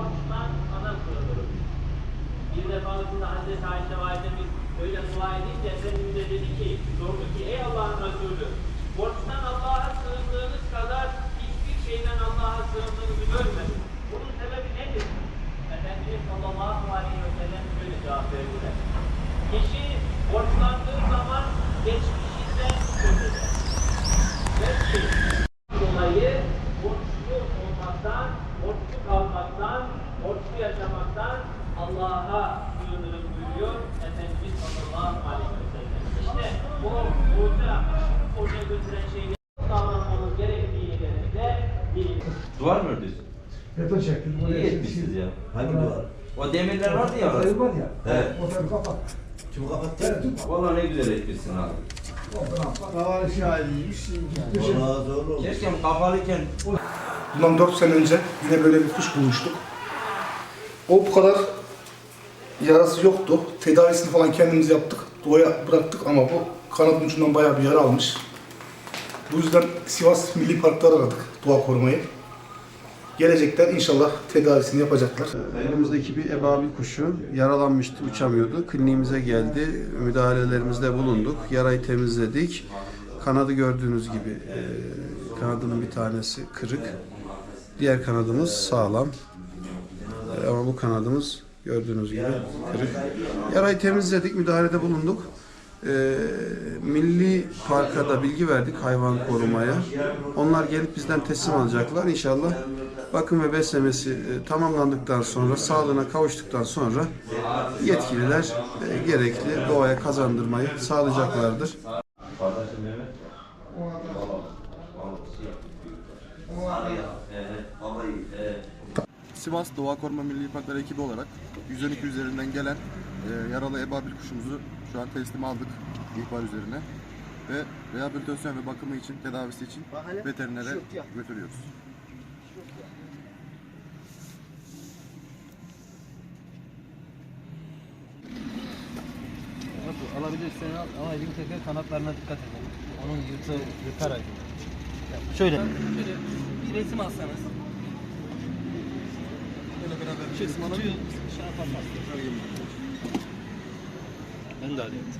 borçtan sana sığınırım. Bir defasında Hazreti Ayşe validemiz öyle dua edince Efendimiz de dedi ki, sordu ki ey Allah'ın Resulü, borçtan Allah'a sığındığınız kadar hiçbir şeyden Allah'a sığındığınızı görmedim. Bunun sebebi nedir? Efendimiz sallallahu aleyhi ve sellem şöyle cevap verdiler. Kişi borçlu kalmaktan, borçlu yaşamaktan Allah'a sığınırım buyuruyor Efendimiz sallallahu aleyhi ve sellem. İşte o borca, borca götüren şeyleri davranmamız gerektiğini de bilin. Duvar mı ördünüz? Beton çektim. İyi etmişsiniz ya. Hangi duvar? O demirler vardı ya. Sayı var ya. Evet. O tarafı kapat. Kim kapattı? Evet. Vallahi ne güzel etmişsin abi. Kapalıyken Bundan 4 sene önce yine böyle bir kuş bulmuştuk. O bu kadar yarası yoktu. Tedavisini falan kendimiz yaptık. Doğaya bıraktık ama bu kanadın ucundan bayağı bir yara almış. Bu yüzden Sivas Milli Park'ta aradık doğa korumayı. Gelecekler inşallah tedavisini yapacaklar. Elimizdeki bir ebabil kuşu yaralanmıştı, uçamıyordu. Kliniğimize geldi, müdahalelerimizde bulunduk, yarayı temizledik. Kanadı gördüğünüz gibi e, kanadının bir tanesi kırık, diğer kanadımız sağlam. E, ama bu kanadımız gördüğünüz gibi kırık. Yarayı temizledik, müdahalede bulunduk. E, Milli Park'a da bilgi verdik hayvan korumaya. Onlar gelip bizden teslim alacaklar inşallah. Bakım ve beslemesi e, tamamlandıktan sonra, sağlığına kavuştuktan sonra yetkililer e, gerekli doğaya kazandırmayı sağlayacaklardır. Sivas Doğa Koruma Milli Parkları ekibi olarak 112 üzerinden gelen e, yaralı ebabil kuşumuzu şu an teslim aldık ihbar üzerine ve rehabilitasyon ve bakımı için, tedavisi için veterinere götürüyoruz. Alabilirsen al ama elini tekrar kanatlarına dikkat edin. Onun yırtı yırtar acı. Şöyle. Şöyle bir resim alsanız. Böyle beraber bir Şey, resim なんだあれ。やつ